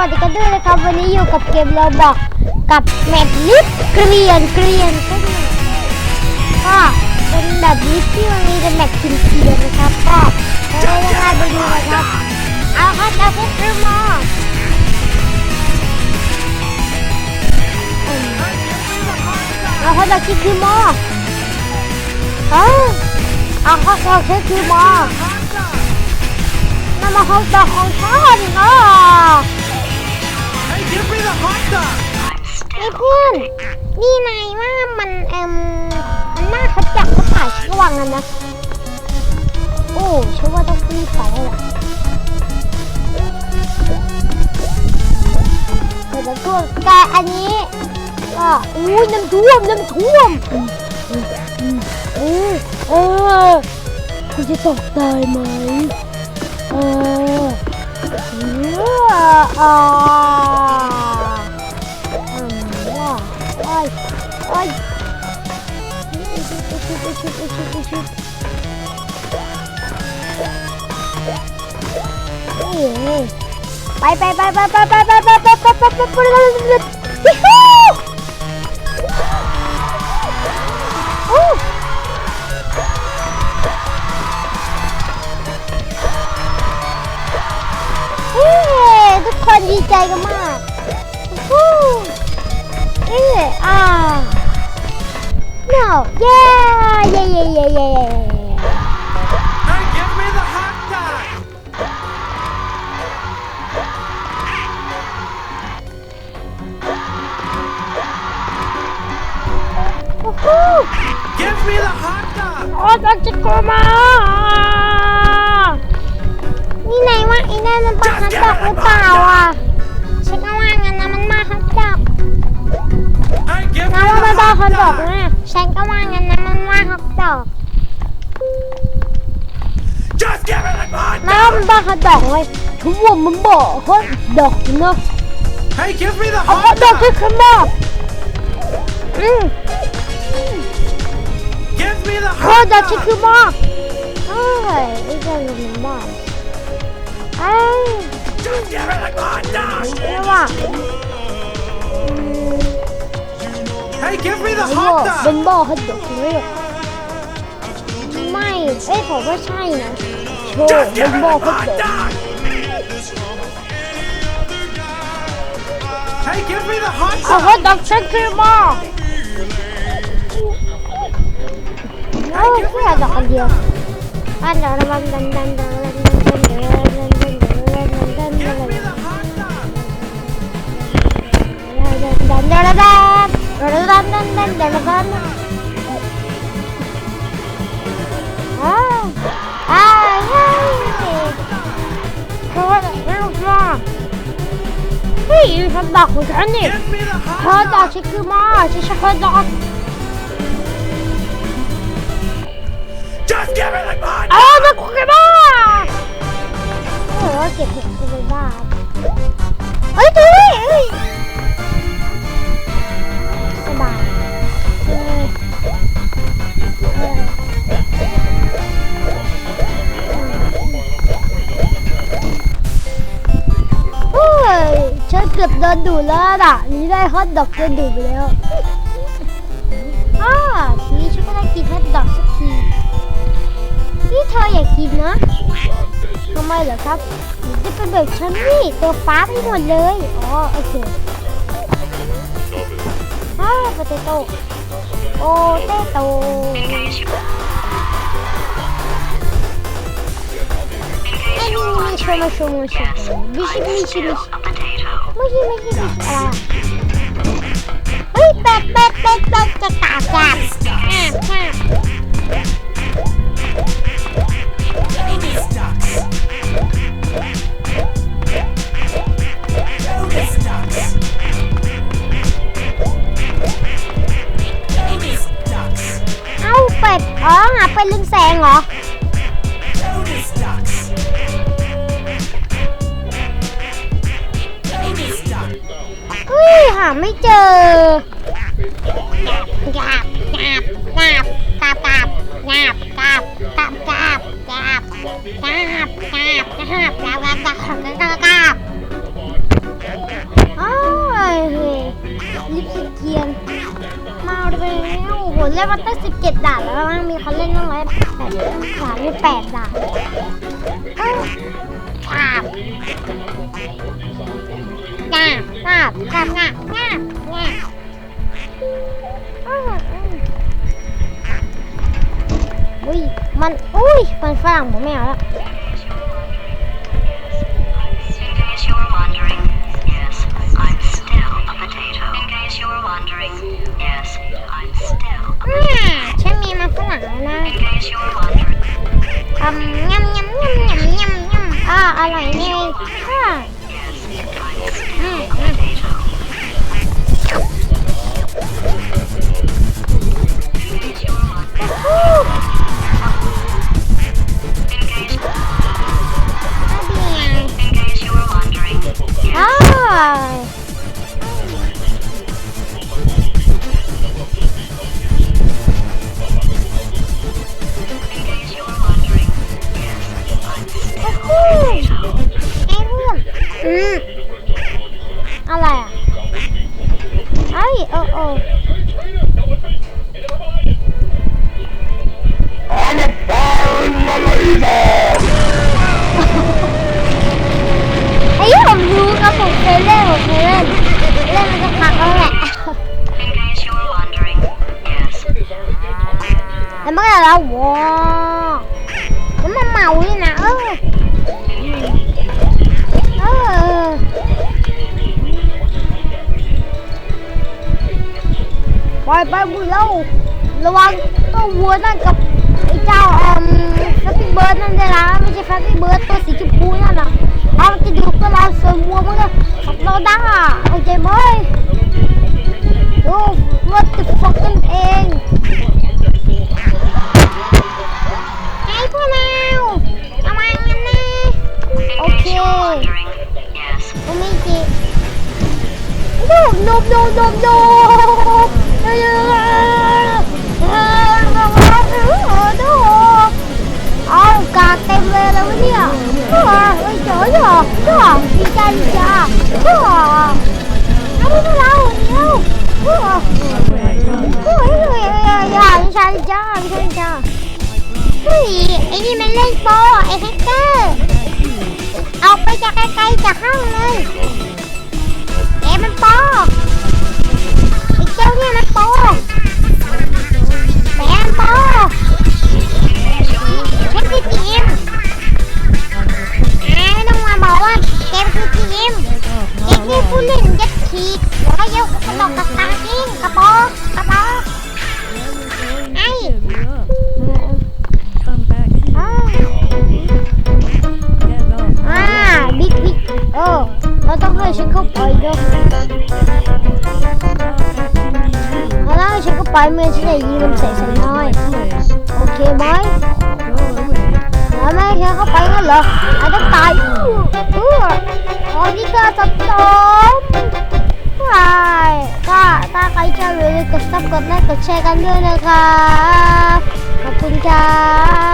วัสดีกันด้วยนะครับ วันนี้อยู่กับเกมเราบอกกับแมปลิฟเกรียนเกรียนก็ก็เป็นแบบลิฟที่มันมีเป็นแบบกินเกรียนนะครับก็เราจะพาไปดูนะครับเอาครับเอาพวกเรมออืมเอาเขาจะคิดคือมอเออเอาเขาจะคิดคือมอนั่นมาห้องต ไอ้เพื่อนนี่นายว่ามันเอ็มมันน่าคัดจับกระต่ายฉันก็วงกันนะ โอ้ฉันว่าต้องรีบไปแล้วล่ะเดี๋ยวจะท่วมแต่อันนี้ก็อู้ยน้ำท่วมน้ำท่วมเออเออคุณจะตกตายไหมเออ เอออ่าอืมว่าโอ้ยโอ้ยอุชุบอุชุบอุชุบอุชุบ ดีใจกันมากฮู้เอ้อ่า no yeah yeah yeah yeah yeah Hey, give me the hot dog! Woohoo! Give me the hot dog! โอ้ตักจะกมา นี่ไหนว่าไอ้นั่นมันปลาฮัตดอกหรือเปล่าอะฉันก็ว่างั้นนะมันมาฮัตดอก Hey, give นะ me ว่า the มันปลา hot ฮัตดอก dog! นะฉันก็ว่างั้นนะมันมาฮัตดอก Just give me the hot นะว่ามันปลาฮัตดอกเลยทุกวันมันบอกฮัตดอกเนาะ Hey, give me the เอาฮั hot ตดอกที่ dog! ข้างนอกอืม Give me the ฮัต hot ดอกที่ dog! ข้างนอกเอ้ยไ Ê Yêu à Hey, give me the hot dog. Bình bò hết được rồi. Mày, ê bỏ cái sai nè. Trời, bình bò hết được. Hey, give me the hot dog. Oh, hot dog trên kia mà. Nó không phải là gì. Anh đó làm bắn bắn bắn bắn. Lan. Ah, I hate it. Hey, you have that with honey. Hold on, check your mouth. Just hold on. Just give me the money. Oh, the Pokemon. Oh, I'll get it for the dad. I do it. ดูดแล้วอะ นี่ได้ฮอตดอกโดนดูดไปแล้วอ้าทีนี้ฉันก็ได้กินฮอตดอกสักทีนี่เธออยากกินนะทำไมเหรอครับจะเป็นแบบฉันนี่ตัวฟ้าไปหมดเลย อ๋อโอเคอ้าปเตโต้โปเตโต้ไอ้นี่มีชมชมชมมิชิมิชิมิชิ ไม่ใช่ไม่ใช่ไม่ใช่เฮ้ยเป็ดเป็ดเป็ดเป็ดจะกาบกาบอ่าอ่าเอาเป็ดอ๋อหาเป็ดลึงแสงเหรอ หาไม่เจอกาบกาบกาบกาบกาบกาบกาบกาบกาบกาบกาบกาบกาบกาบกาบกาบกาบอีฟสเกียนมาเร็วโหเล่นมาตั้งสิบเจ็ดด่านแล้วมั้งมีเขาเล่นตั้งร้อยแปดสามสิบแปดด่านเอ้าฉาบงาบงาบงาบงาบงาบงาบอ้าวอ้าวอุ้ยมันอุ้ยมันฝรั่งผมไม่เอาแล้ว In case you were wondering, yes, I'm still a potato. In case you were wondering, yes, I'm still a อ่าฉันมีมันฝรั่งแล้วนะ In case you were wondering, ทำยำยำยำยำยำยำอ่าอร่อยนี่อ่า yes, I'm โอ้โอ้ไอ้ผมรู้ครับผมเคยเล่นผมเคยเล่นเล่นมันก็พักแล้วแหละ In case you were wondering, yes, แล้วมันก็แล้วว้า ไปไปบุญแล้วระวังตัววัวนั่นกับไอ้เจ้าเอ่อแฟตตี้เบิร์ดนั่นเลยนะไม่ใช่แฟตตี้เบิร์ดตัวสีชมพูนั่นนะเอาจะดูกับเราส่วนวัวมันก็ขับเราได้อะโอเคไหม ยไอ้นี่มันเล่นโปไอ้แฮกเกอร์ออกไปจากไกลๆจากห้องเลยเอ้มันโป เราต้องให้ฉันเข้าไปด้วยแล้วฉันก็ไปเมื่อฉันจะยิงมันใส่ส่น้อย โอเคไหมแล้วแม่ฉันเข้าไปงั้นเหรออาจจะตายเออตอนนี้ก็จะจบใช่ก็ถ้าใครชอบอย่าลืมกดซับกดไลค์กดแชร์กันด้วยนะครับ ขอบคุณครับ